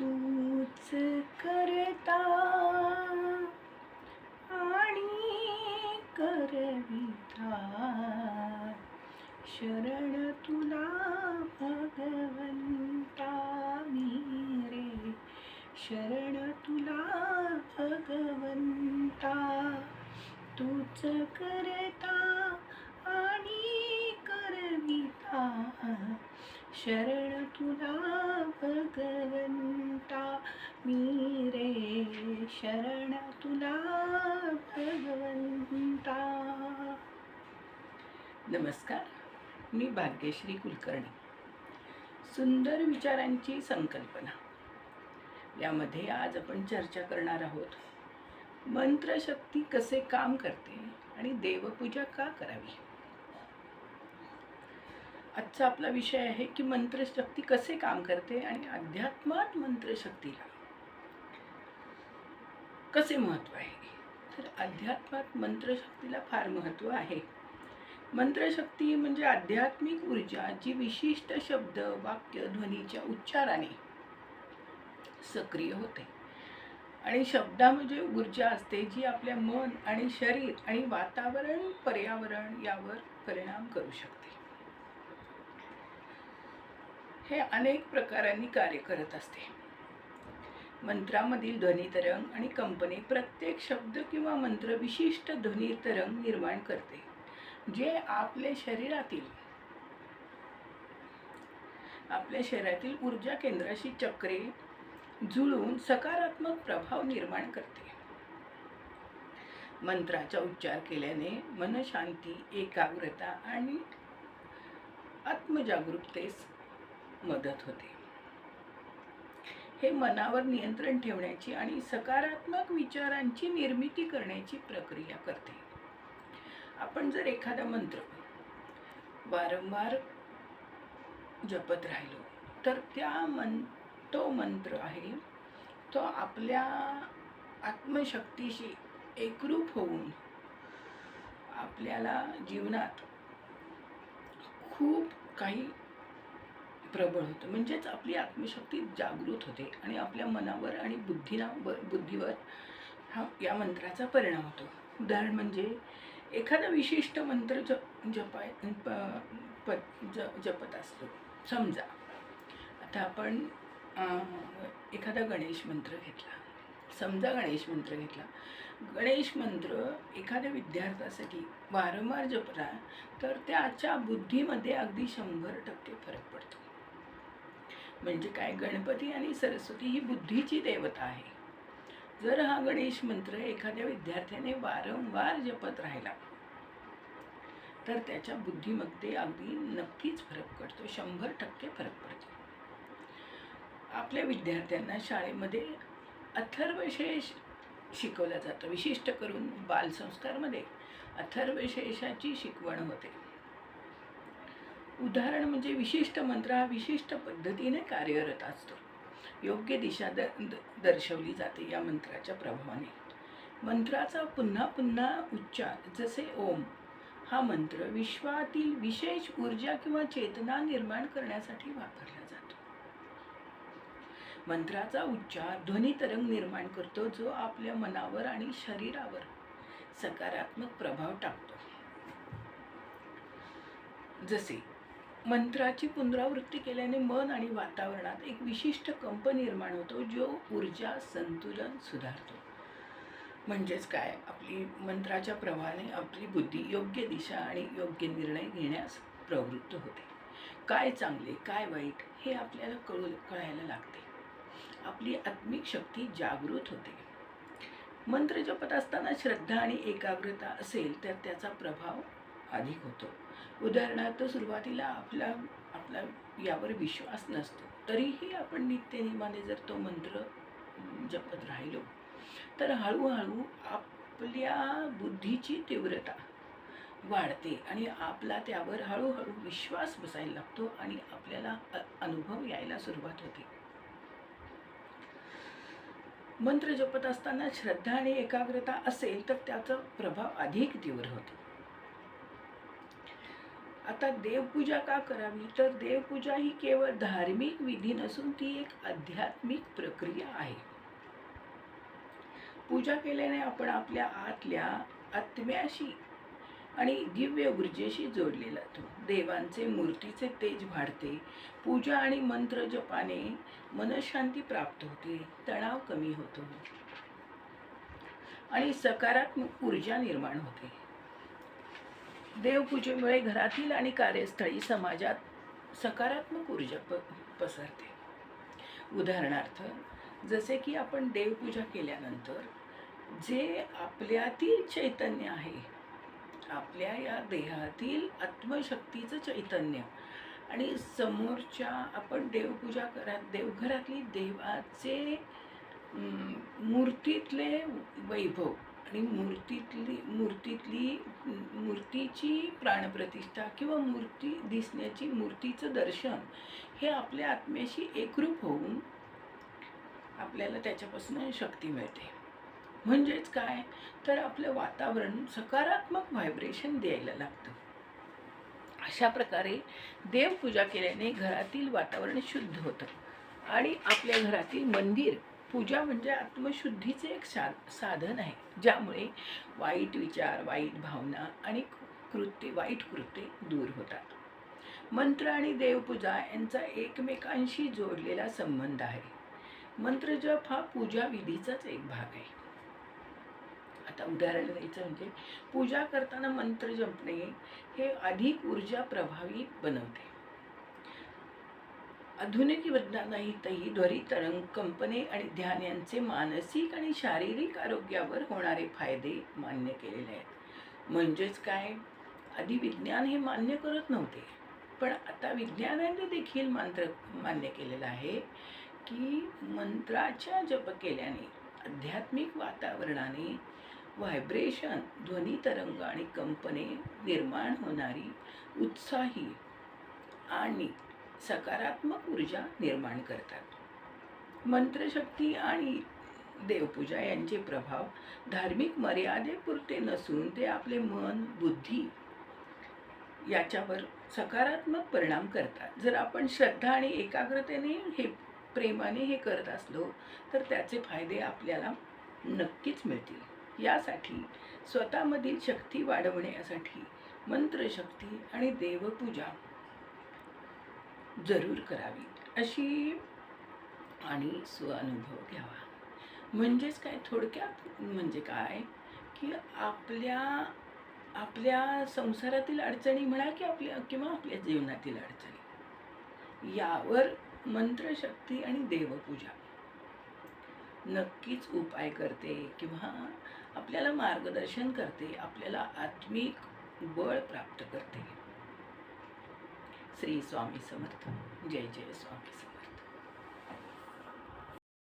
तूच करता आणि करविता. शरण तुला भगवंता मी रे शरण तुला भगवंता. तूच करता आणि करविता. शरण शरण तुला भगवंता. नमस्कार मी भाग्यश्री कुलकर्णी. सुंदर विचारांची संकल्पना. यामध्ये आज आपण चर्चा करणार आहोत मंत्रशक्ती कसे काम करते आणि देवपूजा का करावी? आजचा आपला विषय आहे की मंत्रशक्ती कसे काम करते आणि अध्यात्मात मंत्रशक्तीला कसे महत्त्व आहे? तर अध्यात्मात मंत्रशक्तीला फार महत्त्व आहे. मंत्रशक्ती म्हणजे आध्यात्मिक ऊर्जा जी विशिष्ट शब्द वाक्य ध्वनीच्या उच्चाराने सक्रिय होते. आणि शब्दा म्हणजे ऊर्जा असते जी आपल्या मन आणि शरीर आणि वातावरण पर्यावरण यावर परिणाम करू शकते. हे अनेक प्रकारांनी कार्य करत असते. मंत्रामधील ध्वनितरंग आणि कंपने प्रत्येक शब्द किंवा मंत्र विशिष्ट ध्वनितरंग निर्माण करते जे आपल्या शरीरातील आपल्या शरीरातील ऊर्जा केंद्राशी चक्रे जुळून सकारात्मक प्रभाव निर्माण करते. मंत्राचा उच्चार केल्याने मनशांती एकाग्रता आणि आत्मजागरूकतेस मदत होते. हे मनावर नियंत्रण ठेवण्याची आणि सकारात्मक विचारांची निर्मिती करण्याची प्रक्रिया करते. आपण जर एखादा मंत्र वारंवार जपत राहिलो तर त्या मन तो मंत्र आहे तो आपल्या आत्मशक्तीशी एकरूप होऊन आपल्याला जीवनात खूप काही प्रबळ होतं. म्हणजेच आपली आत्मशक्ती जागृत होते आणि आपल्या मनावर आणि बुद्धीना बुद्धीवर हा या मंत्राचा परिणाम होतो. उदाहरण म्हणजे एखादा विशिष्ट मंत्र ज जपाय प प ज जपत असतो. समजा आता आपण एखादा गणेश मंत्र घेतला. समजा गणेश मंत्र घेतला. गणेश मंत्र एखाद्या विद्यार्थ्यासाठी वारंवार जपला तर त्याच्या बुद्धीमध्ये अगदी शंभर टक्के फरक पडतो. म्हणजे काय? गणपती आणि सरस्वती ही बुद्धीची देवता आहे. जर हा गणेश मंत्र एखाद्या विद्यार्थ्याने वारंवार जपत राहिला तर त्याच्या बुद्धीमध्ये अगदी नक्कीच फरक पडतो. शंभर टक्के फरक पडतो. आपल्या विद्यार्थ्यांना शाळेमध्ये अथर्वशेष शिकवलं जातं. विशिष्ट करून बालसंस्कारमध्ये अथर्वशेषाची शिकवण होते. उदाहरण म्हणजे विशिष्ट मंत्र हा विशिष्ट पद्धतीने कार्यरत असतो. योग्य दिशा द दर्शवली जाते या मंत्राच्या प्रभावाने. मंत्राचा पुन्हा पुन्हा उच्चार जसे ओम हा मंत्र विश्वातील विशेष ऊर्जा किंवा चेतना निर्माण करण्यासाठी वापरला जातो. मंत्राचा उच्चार ध्वनी तरंग निर्माण करतो जो आपल्या मनावर आणि शरीरावर सकारात्मक प्रभाव टाकतो. जसे मंत्राची पुनरावृत्ती केल्याने मन आणि वातावरणात एक विशिष्ट कंप निर्माण होतो जो ऊर्जा संतुलन सुधारतो. म्हणजेच काय? आपली मंत्राच्या प्रभावाने आपली बुद्धी योग्य दिशा आणि योग्य निर्णय घेण्यास प्रवृत्त होते. काय चांगले काय वाईट हे आपल्याला कळू कळायला लागते. आपली आत्मिक शक्ती जागृत होते. मंत्र जपत असताना श्रद्धा आणि एकाग्रता असेल तर त्याचा प्रभाव अधिक होतो. उदाहरणार्थ सुरुवातीला आपला आपला यावर विश्वास नसतो. तरीही आपण नित्यनियमाने जर तो मंत्र जपत राहिलो तर हळूहळू आपल्या बुद्धीची तीव्रता वाढते आणि आपला त्यावर हळूहळू विश्वास बसायला लागतो आणि आपल्याला अनुभव यायला सुरुवात होते. मंत्र जपत असताना श्रद्धा आणि एकाग्रता असेल तर त्याचा प्रभाव अधिक तीव्र होतो. आता देवपूजा का करावी? तर देवपूजा ही केवळ धार्मिक विधी नसून ती एक आध्यात्मिक प्रक्रिया आहे. पूजा केल्याने आपण आपल्या आतल्या आत्म्याशी आणि दिव्य ऊर्जेशी जोडलेला जातो देवांचे मूर्तीचे तेज वाढते. पूजा आणि मंत्र जपाने मनशांती प्राप्त होते. तणाव कमी होतो. आणि सकारात्मक ऊर्जा निर्माण होते. देवपूजेमुळे घरातील आणि कार्यस्थळी समाजात सकारात्मक ऊर्जा प पसरते. उदाहरणार्थ जसे की आपण देवपूजा केल्यानंतर जे आपल्यातील चैतन्य आहे आपल्या या देहातील आत्मशक्तीचं चैतन्य आणि समोरच्या आपण देवपूजा करा देवघरातली देवाचे मूर्तीतले वैभव आणि मूर्तीतली मूर्तीतली मूर्तीची प्राणप्रतिष्ठा किंवा मूर्ती दिसण्याची मूर्तीचं दर्शन हे आपल्या आत्म्याशी एकरूप होऊन आपल्याला त्याच्यापासून शक्ती मिळते. म्हणजेच काय? तर आपलं वातावरण सकारात्मक व्हायब्रेशन द्यायला लागतं. अशा प्रकारे देवपूजा केल्याने घरातील वातावरण शुद्ध होतं. आणि आपल्या घरातील मंदिर पूजा म्हणजे आत्मशुद्धीचे एक सा साधन आहे. ज्यामुळे वाईट विचार वाईट भावना आणि कृत्य वाईट कृत्ये दूर होतात. मंत्र आणि देवपूजा यांचा एकमेकांशी जोडलेला संबंध आहे. मंत्र जप हा पूजा विधीचाच एक भाग आहे. आता उदाहरण द्यायचं म्हणजे पूजा करताना मंत्र जपणे हे अधिक ऊर्जा प्रभावी बनवते. आधुनिक विज्ञानाहीतही ध्वनी तरंग कंपने आणि ध्यान यांचे मानसिक आणि शारीरिक आरोग्यावर होणारे फायदे मान्य केलेले आहेत. म्हणजेच काय? आधी विज्ञान हे मान्य करत नव्हते. पण आता विज्ञानाने देखील मंत्र मान्य केलेलं आहे की मंत्राच्या जप केल्याने आध्यात्मिक वातावरणाने व्हायब्रेशन ध्वनी तरंग आणि कंपने निर्माण होणारी उत्साही आणि सकारात्मक ऊर्जा निर्माण करतात. मंत्रशक्ती आणि देवपूजा यांचे प्रभाव धार्मिक मर्यादेपुरते नसून ते आपले मन बुद्धी याच्यावर सकारात्मक परिणाम करतात. जर आपण श्रद्धा आणि एकाग्रतेने हे प्रेमाने हे करत असलो तर त्याचे फायदे आपल्याला नक्कीच मिळतील. यासाठी स्वतःमधील शक्ती वाढवण्यासाठी मंत्रशक्ती आणि देवपूजा जरूर करावी. अशी आणि स्वानुभव घ्यावा. म्हणजेच काय? थोडक्यात म्हणजे काय? की आपल्या आपल्या संसारातील अडचणी म्हणा की आपल्या किंवा आपल्या जीवनातील अडचणी. यावर मंत्रशक्ती आणि देवपूजा. नक्कीच उपाय करते किंवा आपल्याला मार्गदर्शन करते आपल्याला आत्मिक बळ प्राप्त करते. శ్రీ స్వామి సమర్థ. జై జయ స్వామి సమర్థ.